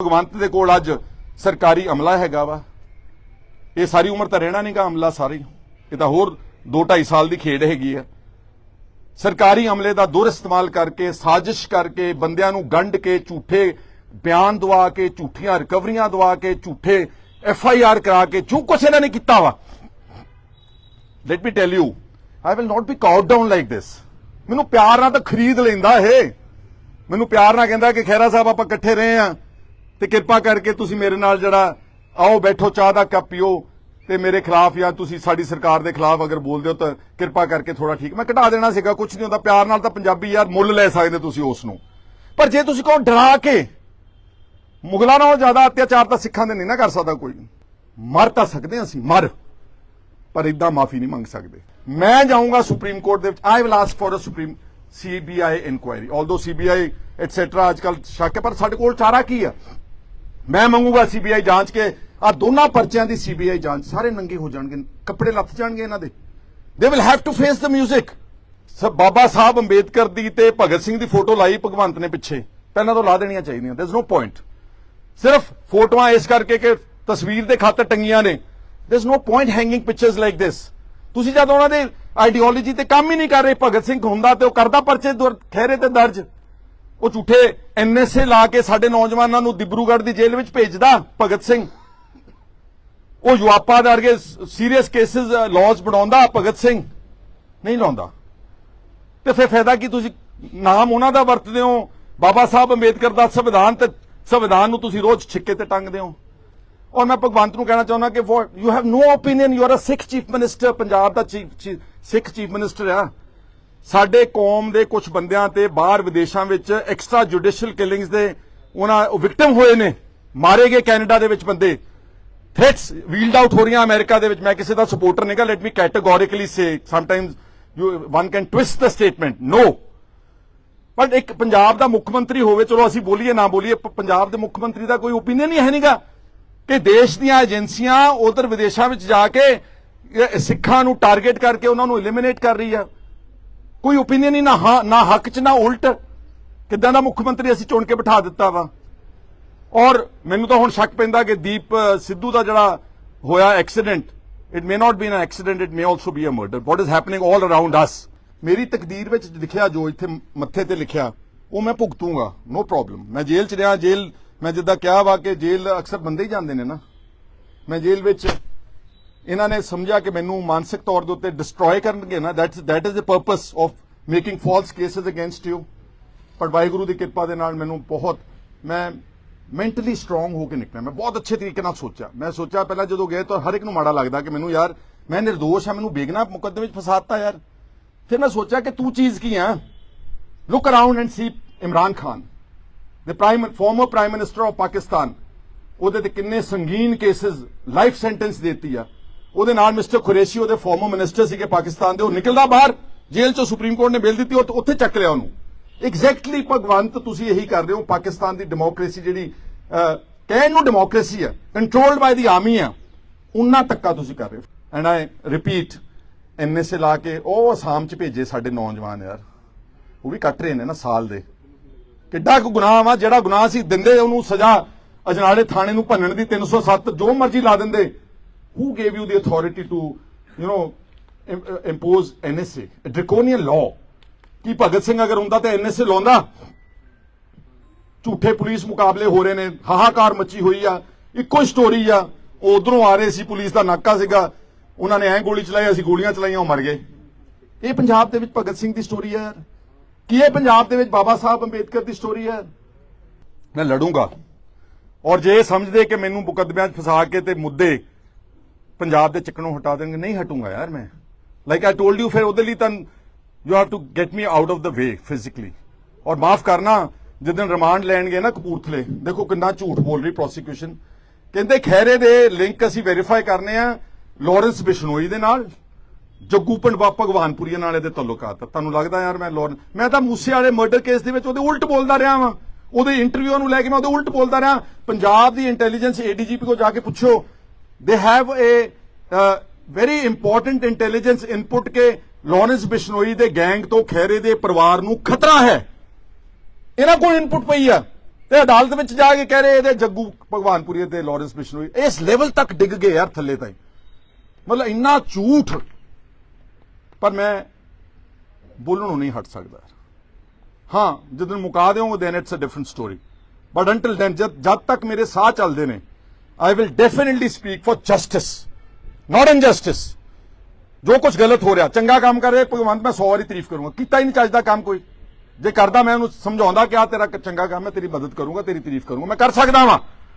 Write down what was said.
ਭਗਵੰਤ ਦੇ ਕੋਲ ਅੱਜ ਸਰਕਾਰੀ ਅਮਲਾ ਹੈਗਾ ਵਾ। ਇਹ ਸਾਰੀ ਉਮਰ ਤਾਂ ਰਹਿਣਾ ਨਹੀਂਗਾ ਅਮਲਾ ਸਾਰੀ। ਇਹ ਤਾਂ ਹੋਰ 2.5 ਸਾਲ ਦੀ ਖੇਡ ਹੈਗੀ ਆ। ਸਰਕਾਰੀ ਅਮਲੇ ਦਾ ਦੁਰ ਇਸਤੇਮਾਲ ਕਰਕੇ, ਸਾਜ਼ਿਸ਼ ਕਰਕੇ ਬੰਦਿਆਂ ਨੂੰ ਗੰਢ ਕੇ, ਝੂਠੇ ਬਿਆਨ ਦਵਾ ਕੇ, ਝੂਠੀਆਂ ਰਿਕਵਰੀਆਂ ਦਵਾ ਕੇ, ਝੂਠੇ ਐਫ ਆਈ ਆਰ ਕਰਾ ਕੇ, ਜੋ ਕੁਛ ਇਹਨਾਂ ਨੇ ਕੀਤਾ ਵਾ। Let me tell you I will not be cowed down like this ਮੈਨੂੰ ਪਿਆਰ ਨਾਲ ਤਾਂ ਖਰੀਦ ਲੈਂਦਾ ਇਹ। ਮੈਨੂੰ ਪਿਆਰ ਨਾਲ ਕਹਿੰਦਾ ਕਿ ਖੈਰਾ ਸਾਹਿਬ ਆਪਾਂ ਇਕੱਠੇ ਰਹੇ ਆ ਤੇ ਕਿਰਪਾ ਕਰਕੇ ਤੁਸੀਂ ਮੇਰੇ ਨਾਲ ਜਿਹੜਾ ਆਓ, ਬੈਠੋ, ਚਾਹ ਦਾ ਕੱਪ ਪੀਓ ਤੇ ਮੇਰੇ ਖਿਲਾਫ ਜਾਂ ਤੁਸੀਂ ਸਾਡੀ ਸਰਕਾਰ ਦੇ ਖਿਲਾਫ ਅਗਰ ਬੋਲਦੇ ਹੋ ਤਾਂ ਕਿਰਪਾ ਕਰਕੇ ਥੋੜਾ ਠੀਕ। ਮੈਂ ਘਟਾ ਦੇਣਾ ਸੀਗਾ ਕੁਝ ਨਹੀਂ ਹੁੰਦਾ। ਪਿਆਰ ਨਾਲ ਤਾਂ ਪੰਜਾਬੀ ਯਾਰ ਮੁੱਲ ਲੈ ਸਕਦੇ ਤੁਸੀਂ ਉਸ ਨੂੰ। ਪਰ ਜੇ ਤੁਸੀਂ ਕਹੋ ਡਰਾ ਕੇ ਮੁਗਲਾਂ ਨਾਲੋਂ ਜ਼ਿਆਦਾ ਅਤਿਆਚਾਰ ਤਾਂ ਸਿੱਖਾਂ ਦੇ ਨਹੀਂ ਨਾ ਕਰ ਸਕਦਾ ਕੋਈ। ਮਰ ਤਾਂ ਸਕਦੇ ਹਾਂ ਅਸੀਂ, ਮਰ। ਪਰ ਇਦਾਂ ਮਾਫੀ ਨਹੀਂ ਮੰਗ ਸਕਦੇ। ਮੈਂ ਜਾਊਂਗਾ ਸੁਪਰੀਮ ਕੋਰਟ ਦੇ ਵਿੱਚ। I will ask for a supreme CBI inquiry although CBI etcetera ਅੱਜਕੱਲ ਸ਼ੱਕ ਹੈ, ਪਰ ਸਾਡੇ ਕੋਲ ਚਾਰਾ ਕੀ ਆ ਮੈਂ ਮੰਗੂਗਾ ਸੀਬੀਆਈ ਜਾਂਚ ਕੇ। ਆ ਦੋਨਾਂ ਪਰਚਿਆਂ ਦੀ ਸੀਬੀਆਈ ਜਾਂਚ, ਸਾਰੇ ਨੰਗੇ ਹੋ ਜਾਣਗੇ, ਕੱਪੜੇ ਲੱਥ ਜਾਣਗੇ ਇਹਨਾਂ ਦੇ। They will have to face the 뮤직 ਸਭ ਬਾਬਾ ਸਾਹਿਬ ਅੰਬੇਦਕਰ ਦੀ ਤੇ ਭਗਤ ਸਿੰਘ ਦੀ ਫੋਟੋ ਲਾਈ ਭਗਵੰਤ ਨੇ ਪਿੱਛੇ। ਪਹਿਲਾਂ ਤੋਂ ਲਾ ਦੇਣੀਆਂ ਚਾਹੀਦੀਆਂ ਦੇਰ ਇਜ਼ ਨੋ ਪੁਆਇੰਟ ਸਿਰਫ ਫੋਟੋਆਂ ਇਸ ਕਰਕੇ ਕਿ ਤਸਵੀਰ ਦੇ ਖਾਤਰ ਟੰਗੀਆਂ ਨੇ। There is no point hanging pictures like this ਤੁਸੀਂ ਜਦ ਉਹਨਾਂ ਦੇ ਆਈਡੀਓਲੋਜੀ ਤੇ ਕੰਮ ਹੀ ਨਹੀਂ ਕਰ ਰਹੇ, ਭਗਤ ਸਿੰਘ ਹੁੰਦਾ ਤੇ ਉਹ ਕਰਦਾ ਪਰਚੇ ਦੁਰ- ਖਹਿਰੇ ਤੇ ਦਰਜ। ਉਹ ਝੂਠੇ ਐਨਐਸਏ ਲਾ ਕੇ ਸਾਡੇ ਨੌਜਵਾਨਾਂ ਨੂੰ ਦਿਬਰੂਗੜ੍ਹ ਦੀ ਜੇਲ੍ਹ ਵਿੱਚ ਭੇਜਦਾ ਭਗਤ ਸਿੰਘ। ਉਹ ਯੁਆਪਾ ਦੇ ਵਰਗੇ ਸੀਰੀਅਸ ਕੇਸਿਸ ਲਾਜ਼ ਬਣਾਉਂਦਾ ਭਗਤ ਸਿੰਘ। ਨਹੀਂ ਲਾਉਂਦਾ। ਤੇ ਫਿਰ ਫਾਇਦਾ ਕੀ ਤੁਸੀਂ ਨਾਮ ਉਹਨਾਂ ਦਾ ਵਰਤਦੇ ਹੋ? ਬਾਬਾ ਸਾਹਿਬ ਅੰਬੇਦਕਰ ਦਾ ਸੰਵਿਧਾਨ ਤੇ, ਸੰਵਿਧਾਨ ਨੂੰ ਤੁਸੀਂ ਰੋਜ਼ ਛਿੱਕੇ ਤੇ ਟੰਗਦੇ ਹੋ। ਔਰ ਮੈਂ ਭਗਵੰਤ ਨੂੰ ਕਹਿਣਾ ਚਾਹੁੰਦਾ ਕਿ you have no opinion you are a Sikh chief minister Punjab the chief Sikh chief minister ਆ। ਸਾਡੇ ਕੌਮ ਦੇ ਕੁਝ ਬੰਦਿਆਂ ਤੇ ਬਾਹਰ ਵਿਦੇਸ਼ਾਂ ਵਿੱਚ ਐਕਸਟਰਾ ਜੁਡੀਸ਼ੀਅਲ ਕਿਲਿੰਗਸ ਦੇ ਉਹਨਾਂ ਵਿਕਟਮ ਹੋਏ ਨੇ। ਮਾਰੇ ਗਏ ਕੈਨੇਡਾ ਦੇ ਵਿੱਚ ਬੰਦੇ। ਥ੍ਰੈਟਸ ਵੀਲਡ ਆਊਟ ਹੋ ਰਹੀਆਂ ਅਮਰੀਕਾ ਦੇ ਵਿੱਚ। ਮੈਂ ਕਿਸੇ ਦਾ ਸਪੋਰਟਰ ਨਹੀਂਗਾ let me categorically say sometimes you one can twist the statement no but ਇੱਕ ਪੰਜਾਬ ਦਾ ਮੁੱਖ ਮੰਤਰੀ ਹੋਵੇ, ਚਲੋ ਅਸੀਂ ਬੋਲੀਏ, ਨਾ ਬੋਲੀਏ ਪੰਜਾਬ ਦੇ ਮੁੱਖ ਮੰਤਰੀ ਦਾ ਕੋਈ ਓਪੀਨੀਅਨ ਹੀ ਹੈ ਨਹੀਂਗਾ ਕਿ ਦੇਸ਼ ਦੀਆਂ ਏਜੰਸੀਆਂ ਉਧਰ ਵਿਦੇਸ਼ਾਂ ਵਿੱਚ ਜਾ ਕੇ ਸਿੱਖਾਂ ਨੂੰ ਟਾਰਗੇਟ ਕਰਕੇ ਉਹਨਾਂ ਨੂੰ ਐਲੀਮੀਨੇਟ ਕਰ ਰਹੀ ਆ। ਕੋਈ ਓਪੀਨੀਅਨ ਹੀ ਨਾ ਹਾਂ, ਨਾ ਹੱਕ ਚ, ਨਾ ਉਲਟ। ਕਿੱਦਾਂ ਦਾ ਮੁੱਖ ਮੰਤਰੀ ਅਸੀਂ ਚੁਣ ਕੇ ਬਿਠਾ ਦਿੱਤਾ ਵਾ। ਔਰ ਮੈਨੂੰ ਤਾਂ ਹੁਣ ਸ਼ੱਕ ਪੈਂਦਾ ਕਿ ਦੀਪ ਸਿੱਧੂ ਦਾ ਜਿਹੜਾ ਹੋਇਆ accident it may not be an accident it may also be a murder what is happening all around us ਮੇਰੀ ਤਕਦੀਰ ਵਿੱਚ ਲਿਖਿਆ ਜੋ ਇੱਥੇ ਮੱਥੇ ਤੇ ਲਿਖਿਆ, ਉਹ ਮੈਂ ਭੁਗਤੂੰਗਾ ਨੋ ਪ੍ਰੋਬਲਮ ਮੈਂ ਜੇਲ੍ਹ ਚ ਰਿਹਾ, ਜੇਲ੍ਹ, ਮੈਂ ਜਿੱਦਾਂ ਕਿਹਾ ਵਾ ਕਿ ਜੇਲ੍ਹ ਅਕਸਰ ਬੰਦੇ ਹੀ ਜਾਂਦੇ ਨੇ ਨਾ। ਮੈਂ ਜੇਲ੍ਹ ਵਿੱਚ ਇਹਨਾਂ ਨੇ ਸਮਝਿਆ ਕਿ ਮੈਨੂੰ ਮਾਨਸਿਕ ਤੌਰ ਦੇ ਉੱਤੇ ਡਿਸਟਰੋਏ ਕਰਨਗੇ ਨਾ that's that is the purpose of making false cases against you ਪਰ ਵਾਹਿਗੁਰੂ ਦੀ ਕਿਰਪਾ ਦੇ ਨਾਲ ਮੈਨੂੰ ਬਹੁਤ, ਮੈਂ ਮੈਂਟਲੀ ਸਟਰੋਂਗ ਹੋ ਕੇ ਨਿਕਲਿਆ। ਮੈਂ ਬਹੁਤ ਅੱਛੇ ਤਰੀਕੇ ਨਾਲ ਸੋਚਿਆ। ਮੈਂ ਸੋਚਿਆ ਪਹਿਲਾਂ ਜਦੋਂ ਗਏ ਤਾਂ ਹਰ ਇੱਕ ਨੂੰ ਮਾੜਾ ਲੱਗਦਾ ਕਿ ਮੈਨੂੰ ਯਾਰ, ਮੈਂ ਨਿਰਦੋਸ਼ ਹਾਂ, ਮੈਨੂੰ ਬੇਗਨਾ ਮੁਕੱਦਮੇ ਵਿੱਚ ਫਸਾਤਾ ਯਾਰ। ਫਿਰ ਮੈਂ ਸੋਚਿਆ ਕਿ ਤੂੰ ਚੀਜ਼ ਕੀ ਆ? Look around and see Imran Khan the prime former prime minister of pakistan. ਉਹਦੇ ਤੇ ਕਿੰਨੇ ਸੰਗੀਨ ਕੇसेस ਲਾਈਫ ਸੈਂਟੈਂਸ ਦਿੱਤੀ ਆ। ਉਹਦੇ ਨਾਲ ਮਿਸਟਰ ਖੁਰੇਸ਼ੀ, ਉਹਦੇ ਫਾਰਮਰ ਮਿਨਿਸਟਰ ਸੀਗੇ ਪਾਕਿਸਤਾਨ ਦੇ, ਉਹ ਨਿਕਲਦਾ ਬਾਹਰ, ਜੇਲ੍ਹ ਚੋਂ ਸੁਪਰੀਮ ਕੋਰਟ ਨੇ ਬੇਲ ਦਿੱਤੀ, ਉਹ ਉੱਥੇ ਚੱਕ ਲਿਆ ਉਹਨੂੰ। ਐਗਜ਼ੈਕਟਲੀ ਭਗਵੰਤ, ਤੁਸੀਂ ਇਹੀ ਕਰ ਰਹੇ ਹੋ, ਪਾਕਿਸਤਾਨ ਦੀ ਡੈਮੋਕ੍ਰੇਸੀ ਜਿਹੜੀ ਕਹਿਣ ਨੂੰ ਡੈਮੋਕ੍ਰੇਸੀ ਆ ਕੰਟਰੋਲਡ ਬਾਈ ਦੀ ਆਰਮੀ ਆ, ਉਨਾ ਤੱਕਾ ਤੁਸੀਂ ਕਰ ਰਹੇ ਹੋ। ਐਂਡ ਆਈ ਰਿਪੀਟ ਐਨਐਸਏ ਲਾ ਕੇ, ਉਹ ਅਸਾਮ ਚ ਭੇਜੇ ਸਾਡੇ ਨੌਜਵਾਨ ਯਾਰ। ਉਹ ਵੀ ਕੱਟ ਰਹੇ ਨੇ ਨਾ ਸਾਲ ਦੇ। ਕਿੱਡਾ ਕੁ ਗੁਨਾਹ ਵਾ, ਜਿਹੜਾ ਗੁਨਾਹ ਸੀ, ਦਿੰਦੇ ਉਹਨੂੰ ਸਜ਼ਾ, ਅਜਨਾਲੇ ਥਾਣੇ ਨੂੰ ਭੰਨਣ ਦੀ 307 ਜੋ ਮਰਜ਼ੀ ਲਾ ਦਿੰਦੇ। Who gave you the authority to you no impose NSA draconian law ਕੀ ਭਗਤ ਸਿੰਘ ਅਗਰ ਹੁੰਦਾ ਤਾਂ ਐਨਐਸਏ ਲਾਉਂਦਾ ਝੂਠੇ ਪੁਲਿਸ ਮੁਕਾਬਲੇ ਹੋ ਰਹੇ ਨੇ ਹਾਹਾਕਾਰ ਮੱਚੀ ਹੋਈ ਆ ਇੱਕੋ ਹੀ ਸਟੋਰੀ ਆ ਉਹ ਉਧਰੋਂ ਆ ਰਹੇ ਸੀ ਪੁਲਿਸ ਦਾ ਨਾਕਾ ਸੀਗਾ ਉਹਨਾਂ ਨੇ ਐਂ ਗੋਲੀ ਚਲਾਈ ਅਸੀਂ ਗੋਲੀਆਂ ਚਲਾਈਆਂ ਉਹ ਮਰ ਗਏ ਇਹ ਪੰਜਾਬ ਦੇ ਵਿੱਚ ਭਗਤ ਸਿੰਘ ਦੀ ਸਟੋਰੀ ਹੈ ਯਾਰ ਕੀ ਇਹ ਪੰਜਾਬ ਦੇ ਵਿੱਚ ਬਾਬਾ ਸਾਹਿਬ ਅੰਬੇਦਕਰ ਦੀ ਸਟੋਰੀ ਹੈ ਮੈਂ ਲੜੂੰਗਾ ਔਰ ਜੇ ਇਹ ਸਮਝਦੇ ਕਿ ਮੈਨੂੰ ਮੁਕੱਦਮਿਆਂ 'ਚ ਫਸਾ ਕੇ ਤੇ ਮੁੱਦੇ ਪੰਜਾਬ ਦੇ ਚੱਕਣੋਂ ਹਟਾ ਦੇਣਗੇ। ਨਹੀਂ ਹਟੂੰਗਾ ਯਾਰ ਮੈਂ। ਲਾਈਕ ਆਈ ਟੋਲਡ ਯੂ ਫਿਰ ਉਹਦੇ ਲਈ ਤਾਂ you have to get me out of the way physically or ਮਾਫ ਕਰਨਾ, ਜਿੱਦਣ ਰਿਮਾਂਡ ਲੈਣਗੇ ਨਾ ਕਪੂਰਥਲੇ, ਦੇਖੋ ਕਿੰਨਾ ਝੂਠ ਬੋਲ ਰਹੀ ਪ੍ਰੋਸੀਕਿਊਸ਼ਨ ਕਹਿੰਦੇ ਖੈਰੇ ਦੇ ਲਿੰਕ ਅਸੀਂ ਵੈਰੀਫਾਈ ਕਰਨੇ ਆ ਲਾਰੈਂਸ ਬਿਸ਼ਨੋਈ ਦੇ ਨਾਲ, ਜੱਗੂ ਪੰਡਵਾ ਭਗਵਾਨਪੁਰੀਆ ਨਾਲ ਇਹਦੇ ਤਾਲੁਕਾਤ ਤੁਹਾਨੂੰ ਲੱਗਦਾ ਯਾਰ ਮੈਂ ਲਾਰੈਂਸ ਮੈਂ ਤਾਂ ਮੂਸੇ ਵਾਲੇ ਮਰਡਰ ਕੇਸ ਦੇ ਵਿੱਚ ਉਹਦੇ ਉਲਟ ਬੋਲਦਾ ਰਿਹਾ ਵਾਂ। ਉਹਦੇ ਇੰਟਰਵਿਊ ਨੂੰ ਲੈ ਕੇ ਮੈਂ ਉਹਦੇ ਉਲਟ ਬੋਲਦਾ ਰਿਹਾ। ਪੰਜਾਬ ਦੀ ਇੰਟੈਲੀਜੈਂਸ ਏਡੀਜੀਪੀ ਕੋ ਜਾ ਕੇ ਪੁੱਛੋ। They have a very important intelligence input ਕੇ ਲਾਰੈਂਸ ਬਿਸ਼ਨੋਈ ਦੇ ਗੈਂਗ ਤੋਂ ਖੈਰੇ ਦੇ ਪਰਿਵਾਰ ਨੂੰ ਖਤਰਾ ਹੈ। ਇਹਨਾਂ ਕੋਲ ਇਨਪੁਟ ਪਈ ਆ। ਤੇ ਅਦਾਲਤ ਵਿੱਚ ਜਾ ਕੇ ਕਹਿ ਰਹੇ ਇਹਦੇ ਜੱਗੂ ਭਗਵਾਨਪੁਰੀ ਤੇ ਲਾਰੈਂਸ ਬਿਸ਼ਨੋਈ ਇਸ ਲੈਵਲ ਤੱਕ ਡਿੱਗ ਗਏ ਯਾਰ ਥੱਲੇ ਤਾਈ। ਮਤਲਬ ਇੰਨਾ ਝੂਠ। ਪਰ ਮੈਂ ਬੋਲਣੋਂ ਨਹੀਂ ਹਟ ਸਕਦਾ। ਹਾਂ, ਜਦੋਂ ਮੁਕਾ ਦਿਓ then it's a different story but until then ਜਦ ਤੱਕ ਮੇਰੇ ਸਾਹ ਚੱਲਦੇ ਨੇ I will definitely speak for justice not injustice ਜੋ ਕੁਝ ਗਲਤ ਹੋ ਰਿਹਾ, ਚੰਗਾ ਕੰਮ ਕਰ ਰਿਹਾ, ਭਗਵੰਤ, ਮੈਂ 100 ਵਾਰੀ ਤਾਰੀਫ ਕਰੂੰਗਾ। ਕੀਤਾ ਹੀ ਨਹੀਂ ਚੱਜਦਾ ਕੰਮ ਕੋਈ। ਜੇ ਕਰਦਾ ਮੈਂ ਉਹਨੂੰ ਸਮਝਾਉਂਦਾ ਕਿ ਆ ਤੇਰਾ ਚੰਗਾ ਕੰਮ ਹੈ, ਤੇਰੀ ਮਦਦ ਕਰੂੰਗਾ, ਤੇਰੀ ਤਾਰੀਫ ਕਰੂੰਗਾ। ਮੈਂ ਕਰ ਸਕਦਾ ਵਾਂ।